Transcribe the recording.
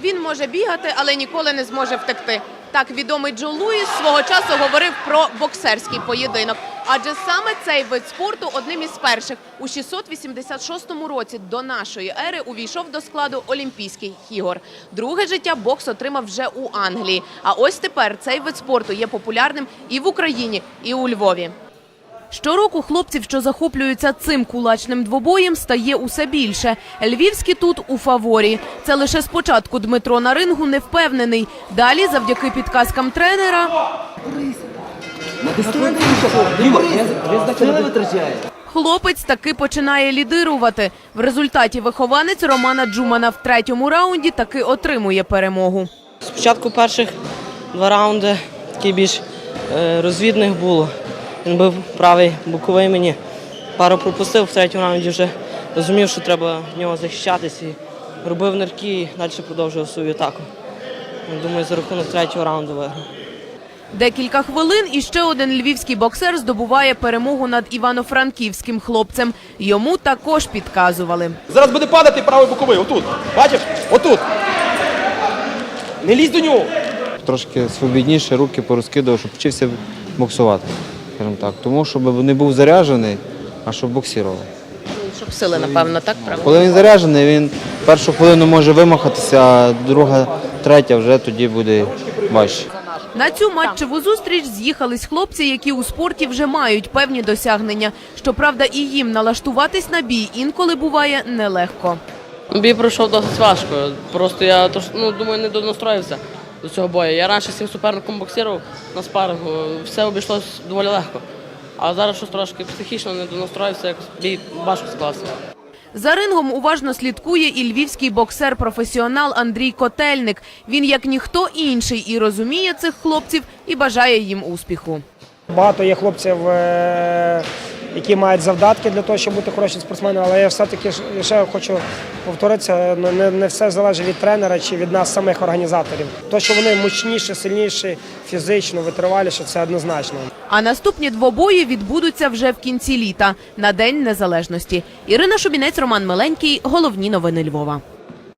Він може бігати, але ніколи не зможе втекти. Так відомий Джо Луїс свого часу говорив про боксерський поєдинок. Адже саме цей вид спорту одним із перших у 686 році до нашої ери увійшов до складу Олімпійських ігор. Друге життя бокс отримав вже у Англії. А ось тепер цей вид спорту є популярним і в Україні, і у Львові. Щороку хлопців, що захоплюються цим кулачним двобоєм, стає усе більше. Львівські тут у фаворі. Це лише спочатку Дмитро на рингу не впевнений. Далі, завдяки підказкам тренера, хлопець таки починає лідирувати. В результаті вихованець Романа Джумана в третьому раунді таки отримує перемогу. Спочатку перших два раунди, які більш е, розвідних було. Він бив правий боковий мені. Пару пропустив в третьому раунді вже розумів, що треба в нього захищатись і робив нирки і далі продовжував свою атаку. Думаю, за рахунок третього раунду виграв. Декілька хвилин і ще один львівський боксер здобуває перемогу над івано-франківським хлопцем. Йому також підказували. Зараз буде падати правий боковий. Отут. Бачиш? Отут. Не лізь до нього. трошки свобідніше руки порозкидував, щоб вчився боксувати. Скажімо так. Тому щоб не був заряджений, а щоб боксував. Щоб сили, напевно, так правильно? Коли він заряджений, він першу хвилину може вимахатися, а друга, третя вже тоді буде важче. На цю матчеву зустріч з'їхались хлопці, які у спорті вже мають певні досягнення. Щоправда, і їм налаштуватись на бій інколи буває нелегко. Бій пройшов досить важко. Просто я ну, думаю, не донастроївся до цього бою. Я раніше з цим суперником боксував на спарингу, все обійшлось доволі легко. А зараз щось трошки психічно не донастроївся, якось бій важко склався. За рингом уважно слідкує і львівський боксер-професіонал Андрій Котельник. Він як ніхто інший і розуміє цих хлопців і бажає їм успіху. Багато є хлопців, е, які мають завдатки для того, щоб бути хорошим спортсменом, але я все-таки ще хочу повторитися, ну, не, не все залежить від тренера чи від нас самих організаторів. То, що вони мощніші, сильніші, фізично, витриваліші, це однозначно. А наступні двобої відбудуться вже в кінці літа на День Незалежності. Ірина Шубінець, Роман Миленький. Головні новини Львова.